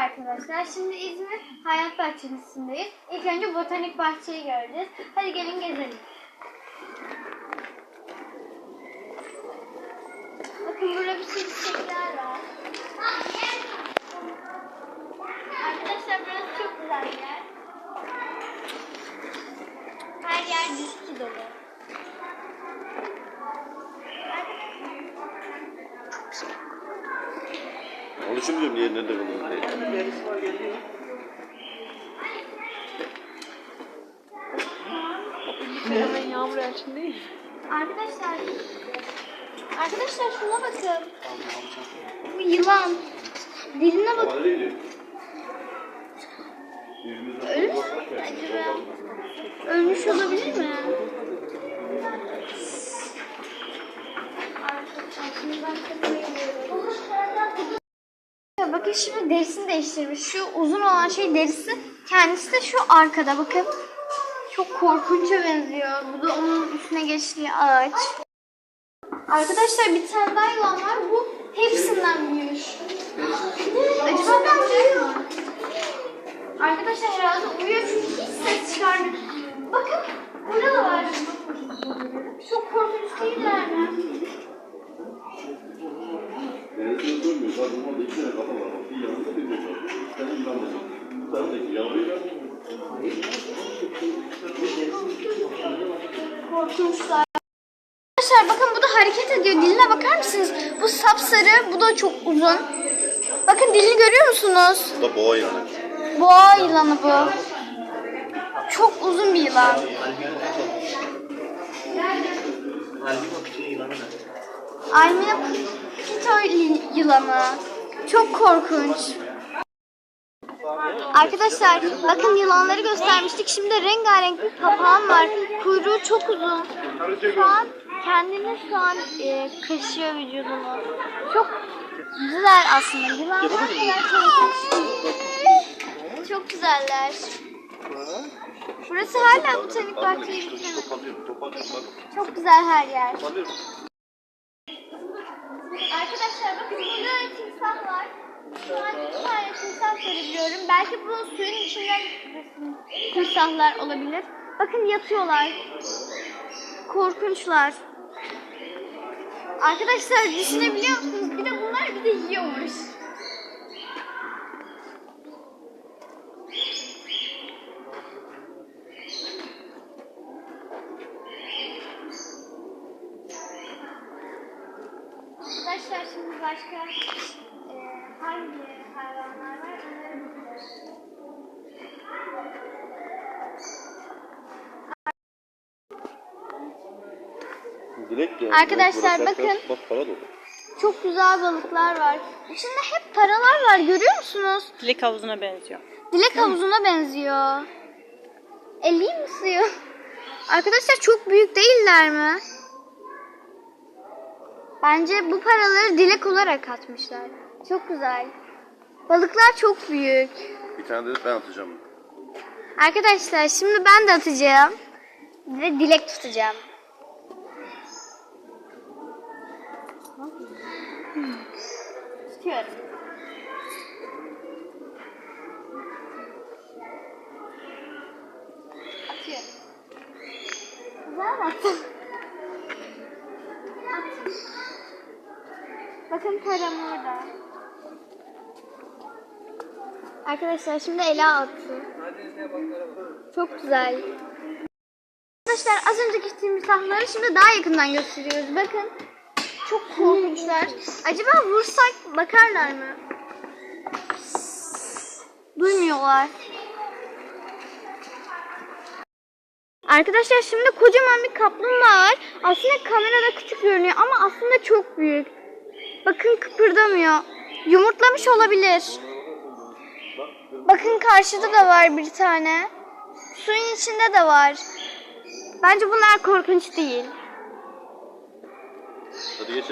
arkadaşlar. Şimdi İzmir Hayat Bahçesi'ndeyiz. İlk önce botanik bahçeyi göreceğiz. Hadi gelin gezelim. Bakın burada bir sürü çiçekler var. Arkadaşlar burası çok güzel bir yer. Her yer bitki dolu. Alışım diyorum yerlerinde kalıyor diye. Hemen yağmur elçin değil. Arkadaşlar Arkadaşlar şuna bakın. Bu yılan. Diline bak. Ölmüş mü acaba? Ölmüş olabilir mi? Bakın şimdi derisini değiştirmiş. Şu uzun olan şey derisi. Kendisi de şu arkada bakın. Çok korkunça benziyor. Bu da onun üstüne geçtiği ağaç. Arkadaşlar bir tane daha yılan var. Bu hepsinden büyük. Acaba ben? Arkadaşlar herhalde uyuyor çünkü hiç ses çıkarmıyor. Bakın burada da var. Çok korkunç değiller mi? Bak normalde iki tane kafa var. Bir yanında bir boş var. Bir tane yılan var. Tane de yavruyla. Korkunçlar. Arkadaşlar bakın bu da hareket ediyor. Diline bakar mısınız? Bu sapsarı, bu da çok uzun. Bakın dilini görüyor musunuz? Bu da boğa yani. Boğa yılanı bu. Çok uzun bir yılan. Almina pito yılanı. Çok korkunç. Arkadaşlar bakın yılanları göstermiştik. Şimdi rengarenk bir papağan var. Kuyruğu çok uzun. Şu an kendini şu an e, kaşıyor vücudunu. Çok güzel aslında. Yılanlar kadar. Çok güzeller. Burası hala botanik bahçeyi. Bak. Çok güzel her yer. Bakın burada da timsah. Şu an iki tane timsah görebiliyorum. Belki bu suyun içinden timsahlar olabilir. Bakın yatıyorlar. Korkunçlar. Arkadaşlar düşünebiliyor musunuz? Bir de bunlar bir de yiyormuş. Arkadaşlar şimdi başka e, hangi hayvanlar var onları bakıyoruz. Direkt yani. Arkadaşlar, Burası bakın. Bak para dolu. Çok güzel balıklar var. İçinde hep paralar var görüyor musunuz? Dilek havuzuna benziyor. Dilek havuzuna benziyor. Eleyim mi suyu? Arkadaşlar çok büyük değiller mi? Bence bu paraları dilek olarak atmışlar. Çok güzel. Balıklar çok büyük. Bir tane de ben atacağım. Arkadaşlar şimdi ben de atacağım. Ve dilek tutacağım. Tutuyorum. Atıyorum. Güzel? Attım. Bakın param orada. Arkadaşlar şimdi Ela attı. Çok güzel. Arkadaşlar az önceki timsahları şimdi daha yakından gösteriyoruz. Bakın. Çok korkunçlar. Acaba vursak bakarlar mı? Duymuyorlar. Arkadaşlar şimdi kocaman bir kaplumbağa var. Aslında kamerada küçük görünüyor ama aslında çok büyük. Bakın kıpırdamıyor. Yumurtlamış olabilir. Bakın karşıda da var bir tane. Suyun içinde de var. Bence bunlar korkunç değil. Hadi geç.